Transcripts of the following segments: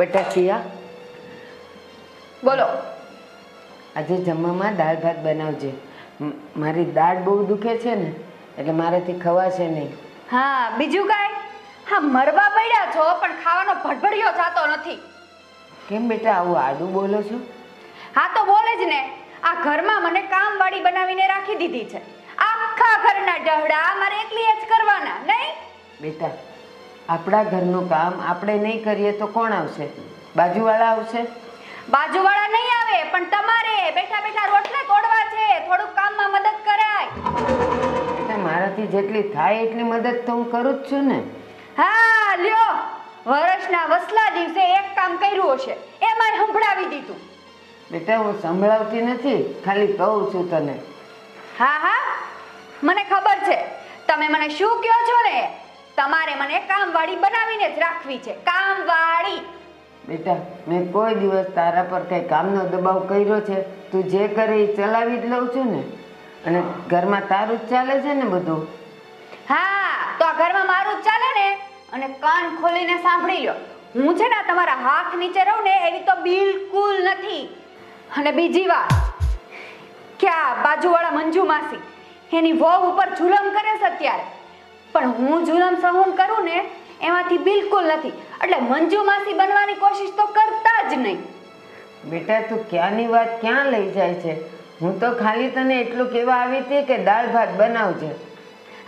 બેટા શિયા બોલો. આજે જમવામાં દાળ ભાત બનાવજે. મારી દાળ બહુ દુખે છે ને એટલે મારાથી ખવાશે નહીં. હા બીજું કાંઈ? હા મરવા પડ્યા છો પણ ખાવાનો ભડભડિયો થતો નથી. કેમ બેટા આવું આડું બોલો છો? હા તો બોલે જ ને. આ ઘરમાં મને કામવાળી બનાવીને રાખી દીધી છે. આખા ઘરના ડહડા મારે એકલી જ કરવાના નહીં? બેટા આપણા ઘરનું કામ આપણે નહીં કરીએ તો કોણ આવશે? બાજુવાળા આવશે? બાજુવાળા નહીં આવે પણ તમારે બેઠા બેઠા રોટલા તોડવા છે. થોડુંક કામમાં મદદ કરાય. એટલે મારાથી જેટલી થાય એટલી મદદ તો હું કરું જ છું ને. હા લ્યો. વર્ષના વસલા દિવસે એક કામ કર્યું હશે. એમાં સંભળાવી દીધું. બેટા હું સંભળાવતી નથી. ખાલી કહું છું તને. હા હા. મને ખબર છે. તમે મને શું કહો છો ને? તમારે મને કામવાળી બનાવીને જ રાખવી છે. કામવાળી. બેટા મેં કોઈ દિવસ તારા પર કઈ કામનો દબાવ કર્યો છે? તું જે કરે એ ચલાવી જ લઉં છું ને? અને ઘરમાં તારું જ ચાલે છે ને બધું? હા તો આ ઘરમાં મારું જ ચાલે ને? અને કાન ખોલીને સાંભળી લો હું છે ને તમારા હાથ નીચે રહું ને એવી તો બિલકુલ નથી. અને બીજી વાત ક્યાં બાજુવાળા મંજુ માસી એની વહુ ઉપર જુલમ કરે છે અત્યારે. પણ હું જુલમ સહન કરું ને એમાંથી બિલકુલ નથી. એટલે મંજુ માસી બનવાની કોશિશ તો કરતા જ નહીં. બેટા તું ક્યાંની વાત ક્યાં લઈ જાય છે? હું તો ખાલી તને એટલું કહેવા આવી હતી કે દાળ ભાત બનાવજે.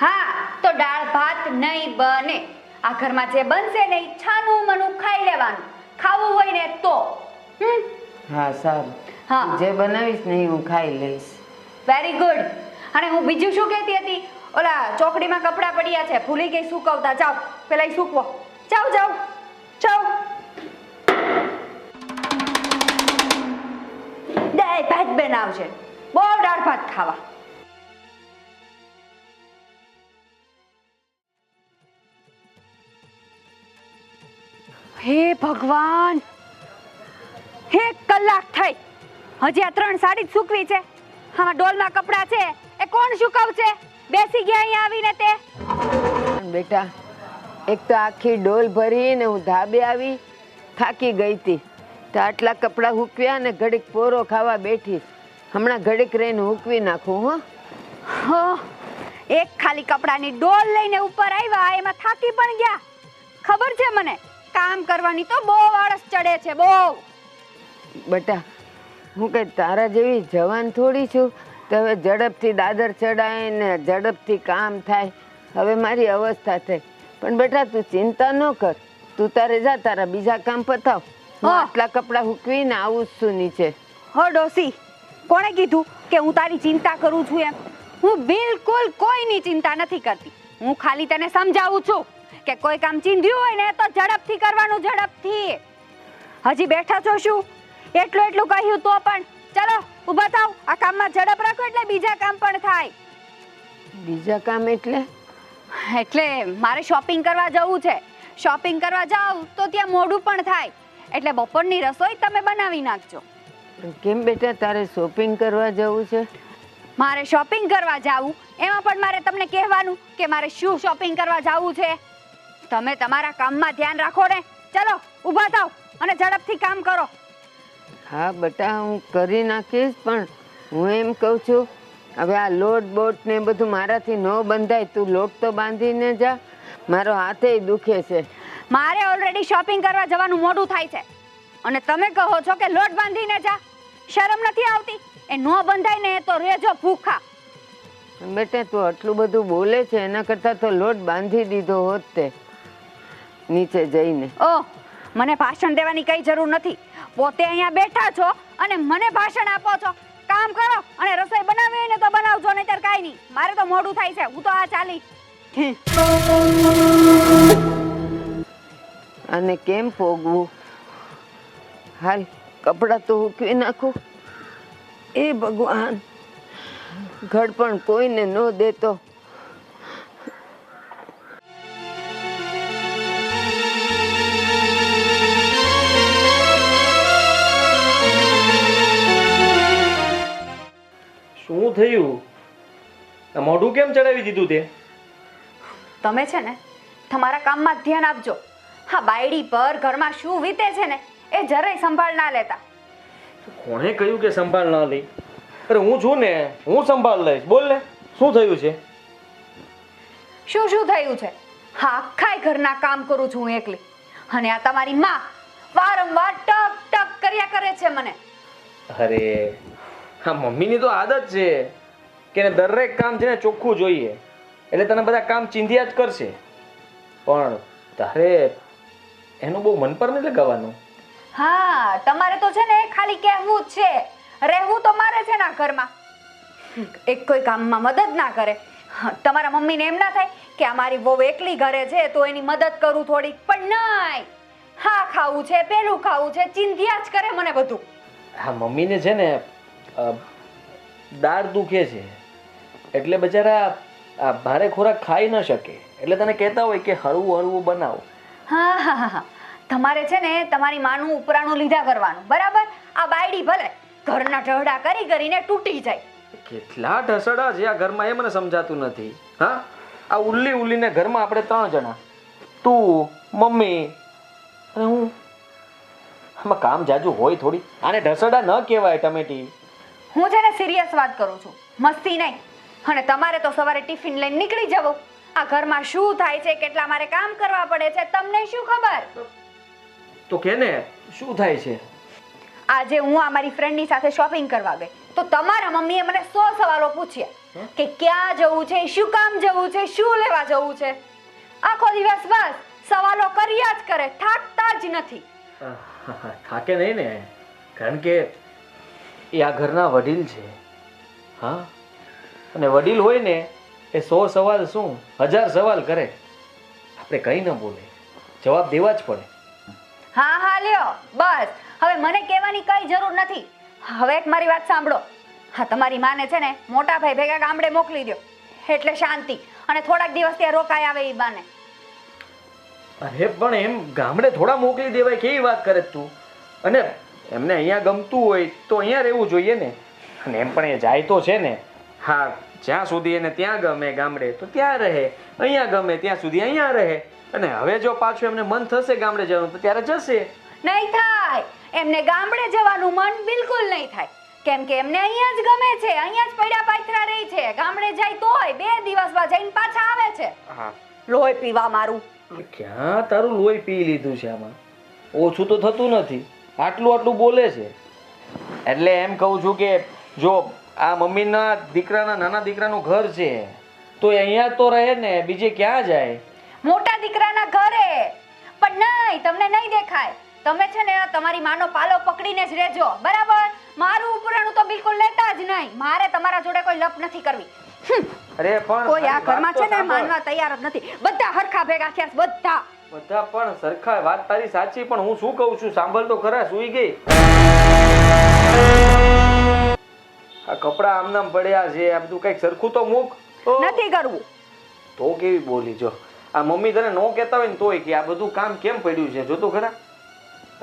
હા તો દાળ ભાત નહીં બને. આ ઘરમાં જે બનશે ને ઈચ્છાનું છાનું મનું ખાઈ લેવાનું. ખાવું હોય ને તો. હા સારું. હા. જે બનાવીશ ને હું ખાઈ લઈશ. વેરી ગુડ અને હું બીજું શું કહેતી હતી? ઓલા ચોકડીમાં કપડાં પડ્યા છે. ભૂલી ગઈ સુકવતા જાઓ. પેલા સૂકવો. જાઓ જાઓ. જાઓ. દાળ ભાત બનાવશે બહુ દાળ ભાત ખાવા. હે ભગવાન. એક કલાક થઈ. હજી આ ત્રણ સાડી જ સૂકવી છે. આમાં ડોલમાં કપડાં છે. એ કોણ સુકવશે? બેસી ગયા અહીંયા આવીને તે? બેટા એક તો આખી ડોલ ભરીને હું ધાબે આવી થાકી ગઈ હતી. તો આટલા કપડાં હૂકવ્યા ને ઘડીક પોરો ખાવા બેઠી. હમણાં ઘડીક રહીને હૂકવી નાખું હો. હો, એક ખાલી કપડાની ડોલ લઈને ઉપર આવ્યા એમાં થાકી પણ ગયા. ખબર છે મને કામ કરવાની તો બહુ આળસ ચડે છે બહુ. બેટા હું કઈ તારા જેવી જવાન થોડી છું? તો હવે ઝડપથી દાદર ચડાય ને ઝડપથી કામ થાય. હવે મારી અવસ્થા થઈ. પણ બેટા તું ચિંતા ન કર. તું તારે જા તારા બીજા કામ પતાવ હું. આટલા કપડાં હૂકવીને આવું છું નીચે. હો ડોસી. કોણે કીધું કે હું તારી ચિંતા કરું છું એમ? હું બિલકુલ કોઈની ચિંતા નથી કરતી. હું ખાલી તને સમજાવું છું કે કોઈ કામ ચીંધ્યું હોય ને તો ઝડપથી કરવાનું ઝડપથી. હજી બેઠા છો શું? એટલું એટલું કહ્યું તો પણ ચલો ઊભા થાવ આ કામમાં ઝડપ રાખો એટલે બીજા કામ પણ થાય. બીજા કામ એટલે? એટલે મારે શોપિંગ કરવા જવું છે. શોપિંગ કરવા જાવ તો ત્યાં મોડું પણ થાય. એટલે બપોરની રસોઈ તમે બનાવી નાખજો. કેમ બેટા તારે શોપિંગ કરવા જવું છે? મારે શોપિંગ કરવા જાવું. એમાં પણ મારે તમને કહેવાનું કે મારે શું શોપિંગ કરવા જાવું છે. તમે તમારા કામમાં ધ્યાન રાખો ને. ચલો ઊભા થાવ અને ઝડપથી કામ કરો. હા બેટા હું કરી નાખીશ પણ હું એમ કહું છું હવે આ લોટ બોટ ને બધું મારાથી ન બંધાય તું લોટ તો બાંધીને જા મારો હાથે દુખે છે. મારે ઓલરેડી શોપિંગ કરવા જવાનું મોડું થાય છે. અને તમે કહો છો કે લોટ બાંધીને જા શરમ નથી આવતી? એ ન બંધાય ને તો રેજો ભૂખા. બેટા તું આટલું બધું બોલે છે એના કરતાં તો લોટ બાંધી દીધો હોત તે નીચે જઈને. ઓહ મને ભાષણ દેવાની કઈ જરૂર નથી. પોતે અહીંયા બેઠા છો અને મને ભાષણ આપો છો. કામ કરો અને રસોઈ બનાવી હોય ને તો બનાવજો, નહીતર કાંઈ નહીં. મારે તો મોડું થાય છે. હું તો આ ચાલી. અને કેમ પોગવું? હાલ કપડાં તો ઉકવી નાખું. એ ભગવાન ઘડપણ કોઈને ન દેતો. શું થયું મોઢું કેમ ચડાવી દીધું તે? તમે છે ને તમારા કામમાં ધ્યાન આપજો. હા બાયડી પર ઘરમાં શું વીતે છે ને એ જરાય સંભાળ ના લેતા. કોણે કહ્યું કે સંભાળ ના લઈ અરે હું છું ને હું સંભાળ લઈશ. બોલ ને શું થયું છે? શું શું થયું છે? હા આખાય ઘરના કામ કરું છું હું એકલી. અને આ તમારી માં વારંવાર ટક ટક કર્યા કરે છે મને. અરે હા મમ્મીની તો આદત છે કે દરેક કામ છે ને ચોખ્ખું જોઈએ. એટલે તને બધા કામ ચીંધ્યા જ કરશે. પણ તારે એનું બહુ મન પર નથી લગાવવાનું? હા તમારે તો છે ને ખાલી કહેવું જ છે. રહેવું તો મારે છે ને આ ઘરમાં. એક કોઈ કામમાં મદદ ના કરે. તમારા મમ્મીને એમ ના થાય કે આ મારી વહુ એકલી ઘરે છે તો એની મદદ કરું થોડીક પણ નહીં. હા ખાવું છે પેલું ખાવું છે ચિંધ્યા જ કરે મને બધું. હા મમ્મીને છે ને દાળ દુખે છે. એટલે બચારા આ ભારે ખોરાક ખાઈ ન શકે. એટલે તને કહેતા હોય કે હળવું હળવું બનાવો. હા હા હા હા. તમારે છે ને તમારી માનું ઉપરાણું લીધા કરવાનું. બરાબર? આ બાયડી ભલે ઘરના ઢહડા કરી કરીને તૂટી જાય. કેટલા ઢસડા છે? આ ઘરમાં એ મને સમજાતું નથી. હા? આ ઉલ્લી ઉલ્લીને ઘરમાં આપણે ત્રણ જણા. તું મમ્મી અને હું. આમાં કામ જાજુ હોય થોડી. આને ઢસડા ન કહેવાય ટમેટી. હું છે ને સિરિયસ વાત કરું છું. મસ્તી નહીં. અને તમારે તો સવારે ટિફિન લઈને નીકળી જવું. આ ઘરમાં શું થાય છે કેટલા મારે કામ કરવા પડે છે તમને શું ખબર? તો કે ને શું થાય છે? આજે હું આ મારી ફ્રેન્ડની સાથે શોપિંગ કરવા ગઈ. તો તમારા મમ્મીએ મને સો સવાલો પૂછ્યા કે ક્યાં જવું છે શું કામ જવું છે શું લેવા જવું છે? આખો દિવસ બસ સવાલો કર્યા જ કરે થાકતા જ નથી. થાકે નહીં ને. કારણ કે એ આ ઘરના વડીલ છે. હા? અને વડીલ હોય ને એ સો સવાલ શું હજાર સવાલ કરે. આપણે કંઈ ન બોલે. જવાબ દેવા જ પડે. હા હા લ્યો. બસ. હવે મને કહેવાની કઈ જરૂર નથી. હવે એક મારી વાત સાંભળો. હા તમારી માને છે ને મોટા ભાઈ ભેગા ગામડે મોકલી દો એટલે શાંતિ. અને થોડાક દિવસ ત્યાં રોકાઈ આવે એ બાને. અરે પણ એમ ગામડે થોડા મોકલી દેવાય કેવી વાત કરે તું? અને એમને અહીંયા ગમતું હોય તો અહીંયા રહેવું જોઈએ ને. અને એમ પણ એ જાય તો છે ને. હા જ્યાં સુધી એને ત્યાં ગમે ગામડે તો ત્યાં રહે. અહીંયા ગમે ત્યાં સુધી અહીંયા રહે. અને હવે જો પાછું એમને મન થશે ગામડે જવાનું તો ત્યારે જશે. નહીં થાય. એમને ગામડે જવાનું મન બિલકુલ નહીં થાય. કેમ કે એમને અહીંયા જ ગમે છે અહીંયા જ પડ્યા પાથરા રહી છે. ગામડે જાય તોય બે દિવસમાં જઈને પાછા આવે છે. હા. લોહી પીવા મારું. ક્યાં તારું લોહી પી લીધું છે આમાં? ઓછું તો થતું નથી. આટલું આટલું બોલે છે. એટલે એમ કહું છું કે જો આ મમ્મીના દીકરાના નાના દીકરાનું ઘર છે તો અહીંયા તો રહે ને બીજે ક્યાં જાય? મોટા દીકરાના ઘરે. પણ નહીં તમને નહીં દેખાય. તમે છે ને તમારી માનો પાલો પકડીને જ રહેજો. બરાબર? મારું ઉપરાણું તો બિલકુલ લેતા જ નહીં. મારે તમારા જોડે કોઈ લપ નથી કરવી. અરે પણ કોઈ આ ઘરમાં છે ને માનવા તૈયાર જ નથી. બધા હરખા ભેગા થયા બધા. બધા પણ સરખા વાત તારી સાચી પણ હું શું કહું છું? સાંભળ તો ખરા સુઈ ગઈ. આ કપડા આમનામ પડ્યા છે આ બધું કંઈક સરખું તો મૂક. નથી કરવું. તો કેવી બોલી જો. આ મમ્મી તને નો કહેતા હોય ને તોય કે આ બધું કામ કેમ પડ્યું છે જો તો ખરા?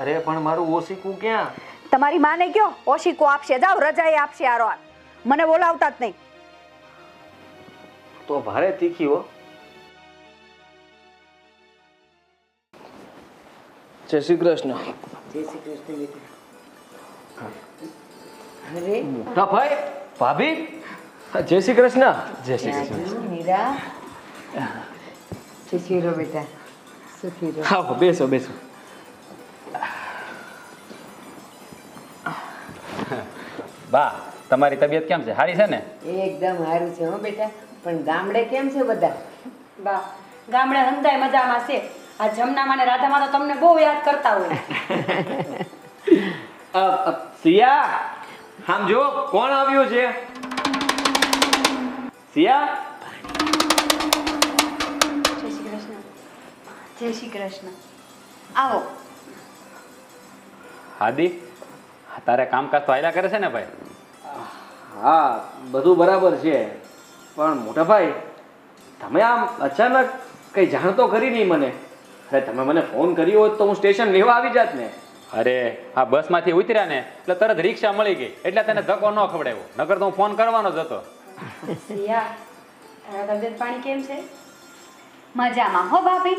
અરે પણ મારું ઓશીકું ક્યાં? તમારી માને કયો? ઓશીકું આપશે. જાઓ રજાએ આપશે આરો આ. મને બોલાવતા જ નહીં. તો ભારે તીખી હો. જય શ્રી કૃષ્ણ. જય શ્રી કૃષ્ણ અરે. મોટા ભાઈ ભાભી જય શ્રી કૃષ્ણ. જય શ્રી કૃષ્ણ. મીરા. સુખી રહો બેટા. સુખી રહો. આવો બેસો બેસો. બા તમારી તબિયત કેમ છે? સારી છે ને? એકદમ સારું છે હો બેટા. પણ ગામડે કેમ છે બધા? બા ગામડે સમજાય મજામાં છે. આ જમનામાં ને રાધામાં તો તમને બહુ યાદ કરતા હોય. સિયા આમ જો કોણ આવ્યું છે? સિયા? જય શ્રી કૃષ્ણ. જય શ્રી કૃષ્ણ. આવો. હાદી તારે કામકાજ તો આયલા કરે છે ને ભાઈ? હા બધું બરાબર છે. પણ મોટા ભાઈ તમે આમ અચાનક કઈ જાણતો ખરી કરી નહીં મને. અરે તમે મને ફોન કર્યો હોત તો હું સ્ટેશન લેવા આવી જાત ને. અરે આ બસમાંથી ઉતર્યા ને એટલે તરત રિક્ષા મળી ગઈ એટલે તને ધક્કો ન ખવડાવ્યો. નકર તો હું ફોન કરવાનો જ હતો. સિયા તારા તબિયત પાણી કેમ છે? મજામાં હો ભાભી.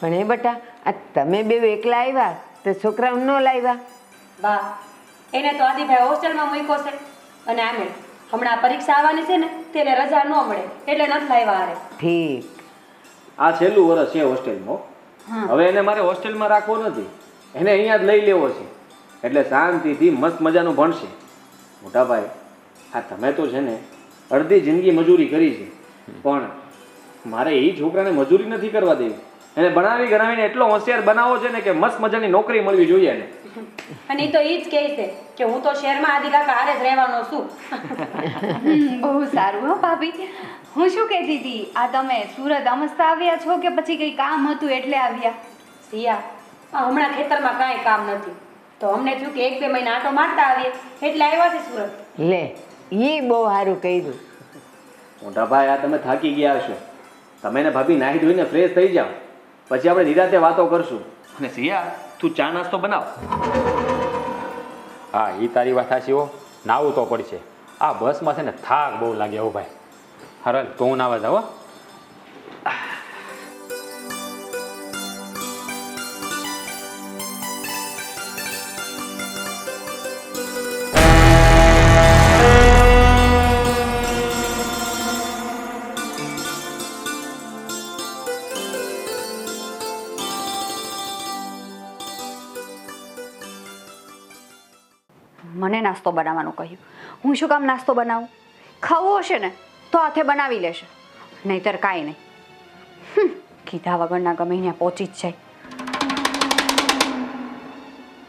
પણ એ બટા આ તમે બે એકલા આવ્યા તો છોકરાઓ ન લાવ્યા. બા એને તો આદિભાઈ હોસ્ટેલમાં મૂક્યો છે. અને આમે હમણાં પરીક્ષા આવવાની છે ને તેને રજા ન મળે એટલે નથી લાવ્યા હારે. ઠીક. આ છેલ્લું વર્ષ છે હોસ્ટેલમાં હવે એને મારે હોસ્ટેલમાં રાખવો નથી. એને અહીંયા જ લઈ લેવો છે. એટલે શાંતિથી મસ્ત મજાનું ભણશે. મોટાભાઈ આ તમે તો છે ને અડધી જિંદગી મજૂરી કરી છે. પણ મારે એ છોકરાને મજૂરી નથી કરવા દેવી. એને ભણાવી ગણાવીને એટલો હોશિયાર બનાવો છે ને કે મસ્ત મજાની નોકરી મળવી જોઈએ એને. અને એ તો એ જ કહે છે કે હું તો શહેરમાં આદિ કાકા હારે જ રહેવાનો છું. બહુ સારું હો ભાભી. હું શું કહેતી હતી? આ તમે સુરત અમસ્તા આવ્યા છો કે પછી કંઈ કામ હતું એટલે આવ્યા? સિયા આ હમણાં ખેતરમાં કાંઈ કામ નથી. તો અમને થયું કે એક બે મહિના આટો મારતા આવીએ. એટલે આવ્યા છે સુરત. લે એ બહુ સારું કહ્યું મોટા ભાઈ આ તમે થાકી ગયા છો તમે ને ભાભી નાહી ધોઈને ફ્રેશ થઈ જાઓ. પછી આપણે નિરાતે વાતો કરશું. અને સિયા તું ચા નાસ્તો બનાવ. હા એ તારી વાત હાશી હો. નાવું તો પડશે. આ બસમાં છે ને થાક બહુ લાગે હો ભાઈ. હરલ તો હું નાવા જાઉં નાસ્તો બનાવવાનું કહ્યું. હું શું કામ નાસ્તો બનાવું? ખાવું હશે ને તો હાથે બનાવી લેશે. નહીતર કાંઈ નહીં. કીધા વગરના ગમે ત્યાં પહોંચી જ જાય.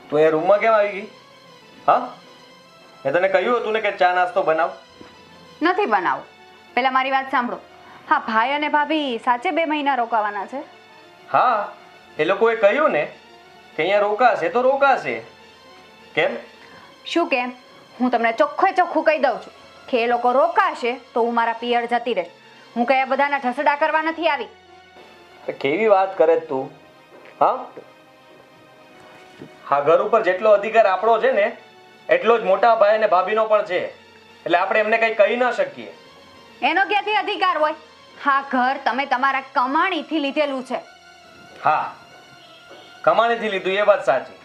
તું એ રૂમમાં કેમ આવી ગઈ? હા? મેં તને કહ્યું હતું ને કે ચા નાસ્તો બનાવ. નથી બનાવો. પહેલાં મારી વાત સાંભળો. હા ભાઈ અને ભાભી સાચે બે મહિના રોકાવાના છે? હા એ લોકોએ કહ્યું ને કે અહીંયા રોકાશે તો રોકાશે. કેમ? શું કેમ? હું તમને ચોખ્ખે ચોખ્ખું કહી દઉં છું કે એ લોકો રોકાશે તો હું મારા પિયર જતી રહીશ. હું કયા બધાના ઠસડા કરવા નથી આવી. કેવી વાત કરે તું? હા? હા ઘર ઉપર જેટલો અધિકાર આપણો છે ને એટલો જ મોટા ભાઈ અને ભાભીનો પણ છે. એટલે આપણે એમને કંઈ કહી ન શકીએ. એનો ક્યાંથી અધિકાર હોય? હા ઘર તમે તમારા કમાણીથી લીધેલું છે. હા કમાણીથી લીધું એ વાત સાચી.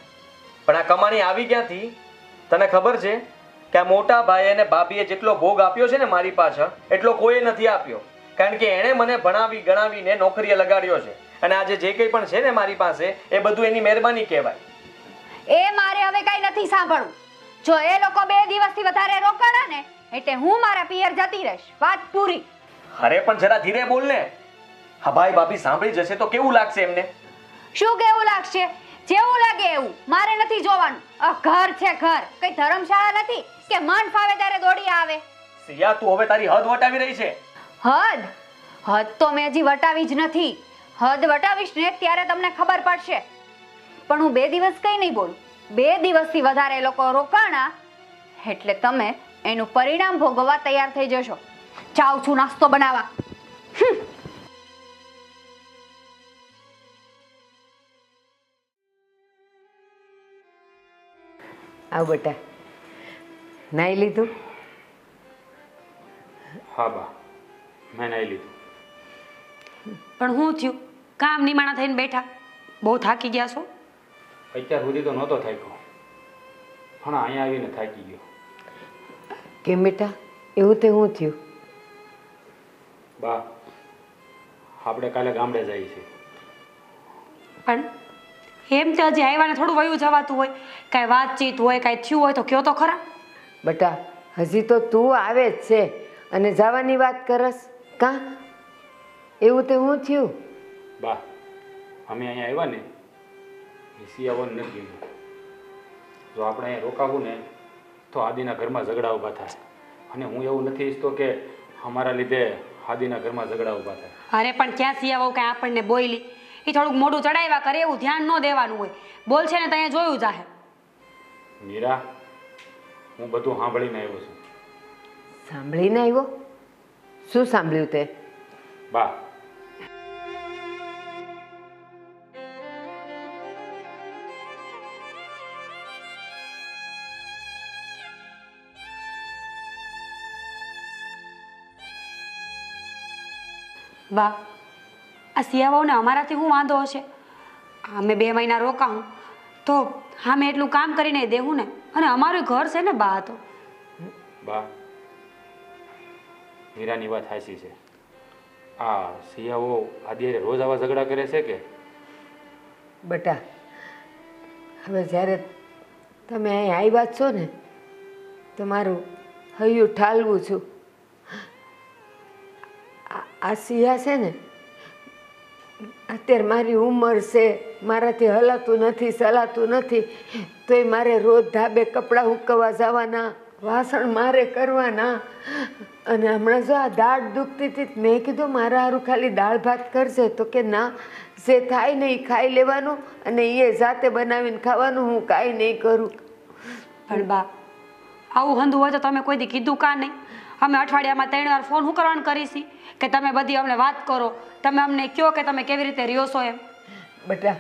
પણ આ કમાણી આવી ક્યાંથી? તને ખબર છે? કે મોટા ભાઈ અને ભાભીએ જેટલો ભોગ આપ્યો છે ને મારી પાછળ એટલો કોઈએ નથી આપ્યો. કારણ કે એણે મને ભણાવી ગણાવીને નોકરીએ લગાડ્યો છે. અને આજે જે કંઈ પણ છે ને મારી પાસે એ બધું એની મહેરબાની કહેવાય. એ મારે હવે કાંઈ નથી સાંભળવું. જો એ લોકો બે દિવસથી વધારે રોકાણા ને એટલે હું મારા પિયર જતી રહીશ. વાત પૂરી. અરે પણ જરા ધીરે બોલ ને. હા ભાઈ ભાભી સાંભળી જશે તો કેવું લાગશે એમને? શું કેવું લાગશે? જેવું લાગે એવું. મારે નથી જોવાનું. આ ઘર છે ઘર. કઈ ધર્મશાળા નથી? કે મન ફાવે ત્યારે દોડી આવે. સિયા તું હવે તારી હદ વટાવી રહી છે. હદ? હદ તો મેં હજી વટાવી જ નથી. હદ વટાવીશ ને ત્યારે તમને ખબર પડશે. પણ હું બે દિવસ કઈ નહીં બોલું. બે દિવસથી વધારે લોકો રોકાણા એટલે તમે એનું પરિણામ ભોગવવા તૈયાર થઈ જશો. ચાવ છું નાસ્તો બનાવવા. આવ બેટા. નાઈ લીધું? હા બા મેં નાઈ લીધું. પણ હું થયું? કામ નિમાણા થઈને બેઠા? બહુ થાકી ગયા છો? અત્યાર સુધી તો નહોતો થાક્યો. પણ અહીંયા આવીને થાકી ગયો. કેમ બેટા? એવું તે હું થયું? બા આપણે કાલે ગામડે જઈએ છીએ. પણ એમ તો હજી આવ્યા ને થોડું વયું જવાતું હોય. કાંઈ વાતચીત હોય કાંઈ થયું હોય તો કયો તો ખરા. બેટા હજી તો તું આવે જ છે. અને જવાની વાત કરસ? કા? એવું તે હું થયું? બા અમે અહીંયા આવ્યા ને એ આવવાનું નથી જો આપણે અહીંયા રોકાવું ને તો આદિના ઘરમાં ઝઘડા ઊભા થાય. અને હું એવું નથી ઈચ્છતો કે અમારા લીધે આદિના ઘરમાં ઝઘડા ઊભા થાય. અરે પણ ક્યાં સિયાવો કાંઈ આપણને બોયલી? એ થોડુંક મોઢું ચડાવ્યા કરે એવું ધ્યાન ન દેવાનું હોય. બોલ છે ને ત્યાં જોયું જાહે. મીરા હું બધું સાંભળીને આવ્યો છું. સાંભળીને આવ્યો? શું સાંભળ્યું તે? બા. વાહ આ સિયાવાઓને અમારાથી શું વાંધો હશે? અમે બે મહિના રોકાઉં તો હા મેં એટલું કામ કરીને દેવું ને. અને અમારું ઘર છે ને બા તો. બા મીરાની વાત હાચી છે. આ સિયાઓ આદિયારે રોજ આવા ઝઘડા કરે છે કે? બટા હવે જ્યારે તમે અહીં આવ્યા છો ને તમારું હૈયું ઠાલવું છું. આ- આ સિયા છે ને અત્યારે મારી ઉંમર છે, મારાથી હલાતું નથી ચલાતું નથી. તોય મારે રોજ ધાબે કપડાં હુકવવા જવાના, વાસણ મારે કરવાના. અને હમણાં જો આ દાળ દુખતી હતી મેં કીધું મારા હારું ખાલી દાળ ભાત કરશે તો કે ના, જે થાય ને એ ખાઈ લેવાનું અને એ જાતે બનાવીને ખાવાનું, હું કાંઈ નહીં કરું. પણ બા, આવું હંધું હોય તો તમે કોઈ દી કીધું કા નહીં? અમે અઠવાડિયામાં ત્રણ વાર ફોન હું કરવાનું કરીશી? કે તમે બધી અમને વાત કરો તમે અમને કહો કે તમે કેવી રીતે રહ્યો છો એમ. બેટા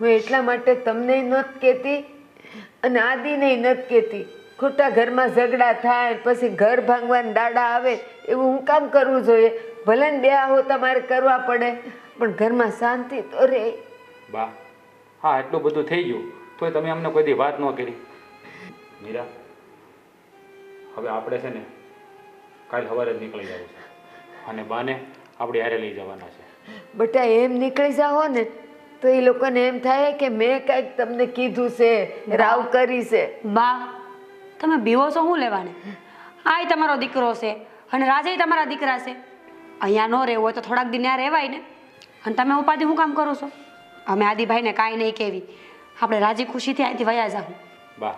હું એટલા માટે તમને નથી કહેતી અને આદિને નથી કહેતી. ખોટા ઘરમાં ઝઘડા થાય પછી ઘર ભાંગવાના દાડા આવે એવું હું કામ કરવું જોઈએ? ભલે ને બે આવો તમારે કરવા પડે પણ ઘરમાં શાંતિ તો રે બા હા એટલું બધું થઈ ગયું. તોય તમે અમને કોઈ દી વાત ન કરી. મીરા હવે આપણે છે ને કાલ સવારે જ નીકળી જવું છે. અને બાને આપણે હારે લઈ જવાના છે. બટા એમ નીકળી જાઓ ને તો એ લોકોને એમ થાય કે મેં કાંઈક તમને કીધું છે રાવ કરી છે. બા તમે બીવો છો શું લેવાને? આય તમારો દીકરો છે અને રાજે તમારા દીકરા છે. અહીંયા ન રહેવું હોય તો થોડાક દિન ત્યાં રહેવાય ને. અને તમે ઉપાધિ શું કામ કરો છો? અમે આદિભાઈને કાંઈ નહીં કહેવી. આપણે રાજી ખુશીથી અહીંથી વયા જાઉં બા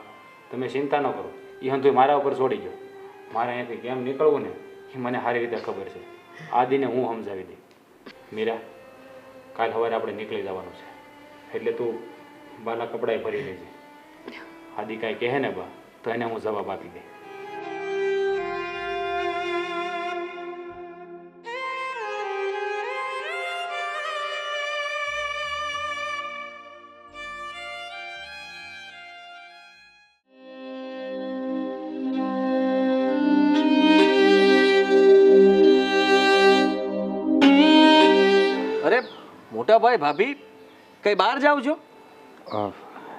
તમે ચિંતા ન કરો. એ હંતુ મારા ઉપર છોડી ગયો. મારે અહીંયાથી કેમ નીકળવું ને એ મને સારી રીતે ખબર છે. આદિને હું સમજાવી દઈ મીરા, કાલ સવારે આપણે નીકળી જવાનું છે. એટલે તું બાના કપડાએ ભરી લેજે. આદિ કાંઈ કહે ને બા, તો એને હું જવાબ આપી દઈ ભાઈ ભાભી કઈ બહાર જાવ છો?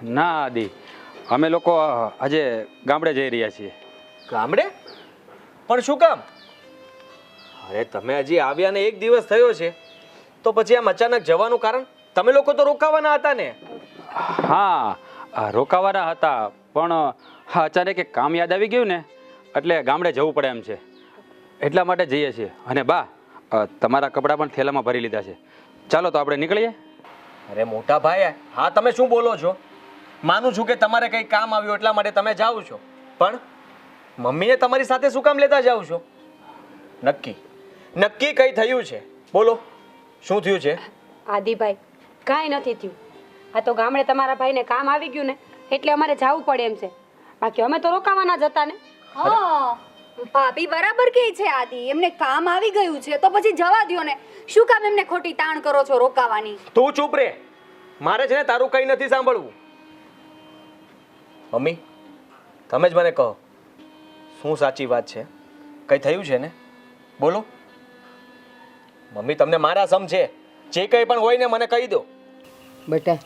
ના આદિ. અમે લોકો આજે ગામડે જઈ રહ્યા છીએ. ગામડે? પણ શું કામ? અરે તમે હજી આવ્યા ને એક દિવસ થયો છે તો પછી આમ અચાનક જવાનું કારણ? તમે લોકો તો રોકાવાના હતા ને? હા રોકાવાના હતા પણ અચાનક એક કામ યાદ આવી ગયું ને એટલે ગામડે જવું પડે એમ છે. એટલા માટે જઈએ છીએ. અને બા તમારા કપડાં પણ થેલામાં ભરી લીધા છે. ચાલો તો આપણે નીકળીએ. અરે મોટા ભાઈ હા તમે શું બોલો છો? માનું છું કે તમારે કંઈ કામ આવ્યું એટલા માટે તમે જાઓ છો. પણ મમ્મીને તમારી સાથે શું કામ લેતા જાઓ છો? નક્કી. નક્કી કઈ થયું છે? બોલો શું થયું છે? આદિભાઈ કાંઈ નથી થયું. આ તો ગામડે તમારા ભાઈને કામ આવી ગયું ને એટલે અમારે જવું પડે એમ છે. બાકી અમે તો રોકાવાના જ હતા ને. હા. ભાભી બરાબર કહે છે આદિ એમને કામ આવી ગયું છે તો પછી જવા દ્યો ને. શું કામ એમને ખોટી તાણ કરો છો રોકાવાની? તું ચૂપ રે. મારે છે ને તારું કંઈ નથી સાંભળવું. મમ્મી તમે જ મને કહો શું સાચી વાત છે? કંઈ થયું છે ને? બોલો. મમ્મી તમને મારા સમ છે. જે કંઈ પણ હોય ને મને કહી દો. બેટા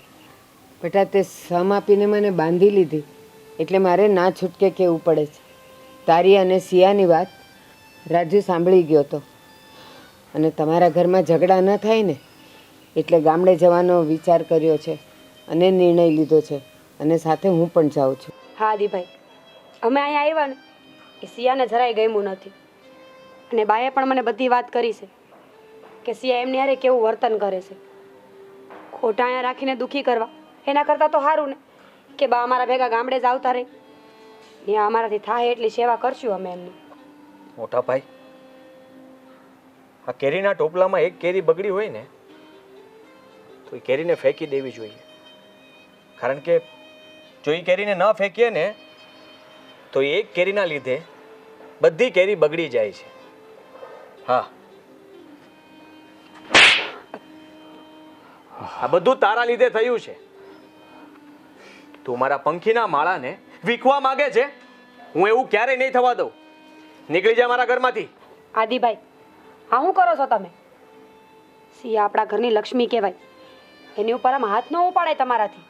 બેટા તે સમ આપીને મને બાંધી લીધી. એટલે મારે ના છૂટકે કહેવું પડે છે? તારી અને સિયાની વાત રાજુ સાંભળી ગયો હતો અને તમારા ઘરમાં ઝઘડા ન થાય ને, એટલે ગામડે જવાનો વિચાર કર્યો છે અને નિર્ણય લીધો છે અને સાથે હું પણ જાઉં છું. હા દીભાઈ અમે અહીંયા આવ્યા ને, એ સિયાને જરાય ગમ્યું નથી. અને બાએ પણ મને બધી વાત કરી છે કે સિયા એમની હારે કેવું વર્તન કરે છે. ખોટા અહીંયા રાખીને દુઃખી કરવા, એના કરતાં તો સારું ને, કે બા અમારા ભેગા ગામડે જ આવતા રહે. ત્યાં અમારાથી થાય એટલી સેવા કરશું અમે એમની. મોટા ભાઈ, આ કેરીના ટોપલામાં એક કેરી બગડી હોય ને, તો એ કેરીને ફેંકી દેવી જોઈએ. કારણ કે જો એ કેરીને ન ફેંકીએ ને, તો એક કેરીના લીધે બધી કેરી બગડી જાય છે. હા. આ બધું તારા લીધે થયું છે. તું મારા પંખીના માળાને વીખવા માંગે છે? હું એવું ક્યારેય નહીં થવા દઉં. નીકળી જા મારા ઘરમાંથી. આદિભાઈ હા શું કરો છો તમે? સિયા આપણા ઘરની લક્ષ્મી કહેવાય. એની ઉપર આમ હાથ ન ઉપાડાય તમારાથી.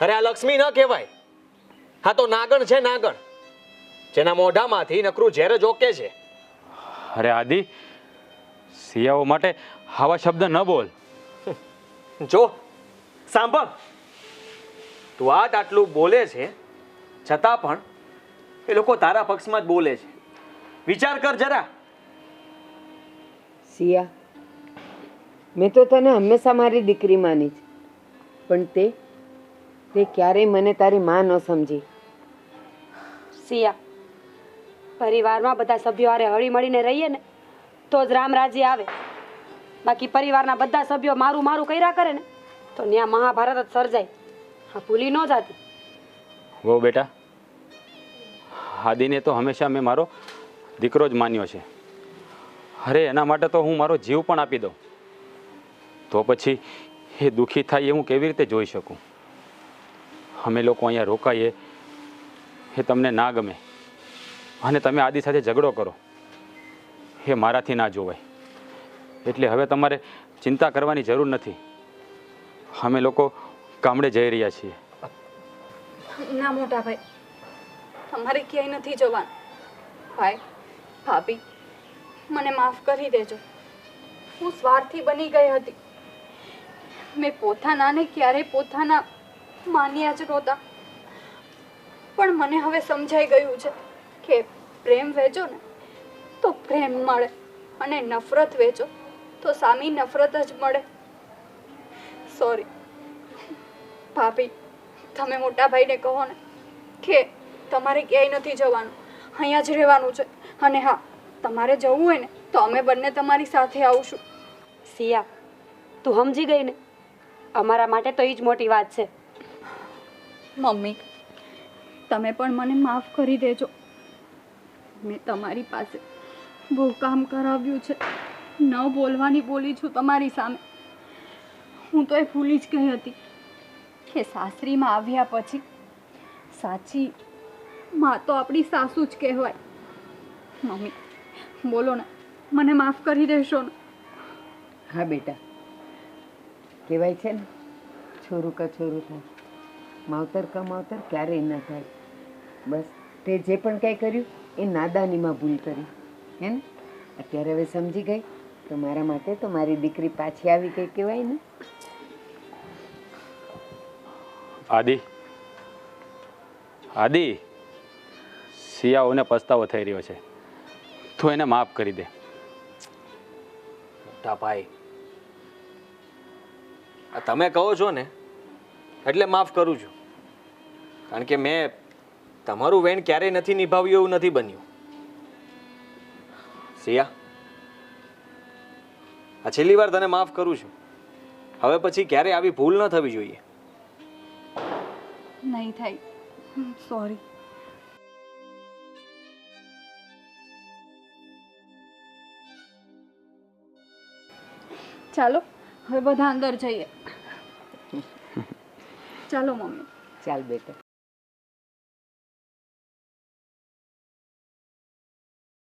અરે આ લક્ષ્મી ન કહેવાય. હા તો નાગણ છે નાગણ. જેના મોઢામાંથી નકરું ઝેર જ ઓકે છે. અરે આદિ સિયાઓ માટે આવા શબ્દ ન બોલ. જો સાંભળ. તું આટ આટલું બોલે છે છતાં પણ એ લોકો તારા પક્ષમાં જ બોલે છે. વિચાર કર જરા. સિયા મેં તો તને હંમેશા મારી દીકરી માની છે પણ તે તે ક્યારેય મને તારી માં ન સમજી. સિયા પરિવારમાં બધા સભ્યો હારે હળી મળીને રહીએ ને તો જ રામ રાજ્ય આવે. બાકી પરિવારના બધા સભ્યો મારું મારું કર્યા કરે ને તો ત્યાં મહાભારત જ સર્જાય. હા ભૂલી ન જાતી. બહુ બેટા આદિને તો હંમેશા મેં મારો દીકરો જ માન્યો છે. અરે, એના માટે તો હું મારો જીવ પણ આપી દઉં. તો પછી એ દુઃખી થાય એ હું કેવી રીતે જોઈ શકું? અમે લોકો અહીંયા રોકાઈએ, એ તમને ના ગમે. અને તમે આદિ સાથે ઝઘડો કરો. એ મારાથી ના જોવાય. એટલે હવે તમારે ચિંતા કરવાની જરૂર નથી. અમે લોકો ગામડે જઈ રહ્યા છીએ. ના, મોટા ભાઈ. તમારે ક્યાંય નથી જવાનું. ભાઈ, ભાભી, મને માફ કરી દેજો. હું સ્વાર્થી બની ગઈ હતી. મેં પોતાનાને ક્યારેય પોતાના માન્યા જ નહોતા. પણ મને હવે સમજાઈ ગયું છે કે પ્રેમ વેચો ને તો પ્રેમ મળે અને નફરત વેચો તો સામી નફરત જ મળે. સોરી ભાભી, તમે મોટા ભાઈને કહો ને કે તમારે ક્યાંય નથી જવાનું. અહીંયા જ રહેવાનું છે. અને હા તમારે જવું હોય ને તો અમે બંને તમારી સાથે આવશું. સિયા તું સમજી ગઈ ને? અમારા માટે તો એ જ મોટી વાત છે. મમ્મી તમે પણ મને માફ કરી દેજો. મેં તમારી પાસે બહુ કામ કરાવ્યું છે. ન બોલવાની બોલી છું તમારી સામે. હું તો એ ભૂલી જ ગઈ હતી કે સાસરીમાં આવ્યા પછી સાચી માં તો આપણી સાસુ જ કહેવાય. મમ્મી બોલો ને મને માફ કરી દેશો ને. હા બેટા કહેવાય છે ને છોરું કા છોરું થાય. માવતર કા માવતર ક્યારેય ન થાય. બસ તે જે પણ કાંઈ કર્યું એ નાદાનીમાં ભૂલ કરી. હે ને? અત્યારે હવે સમજી ગઈ તો મારા માટે તો મારી દીકરી પાછી આવી ગઈ કહેવાય ને. આદિ. આદિ. સિયાઓને પસ્તાવો થઈ રહ્યો છે. તું એને માફ કરી દે. મોટા ભાઈ આ તમે કહો છો ને એટલે માફ કરું છું. કારણ કે મેં તમારું વેણ ક્યારેય નથી નિભાવ્યું એવું નથી બન્યું. સિયા આ છેલ્લી વાર તને માફ કરું છું. હવે પછી ક્યારે આવી ભૂલ ન થવી જોઈએ. નહીં થાય. સોરી. ચાલો હવે બધા અંદર જઈએ. ચાલો મમ્મી. ચાલ બેટા.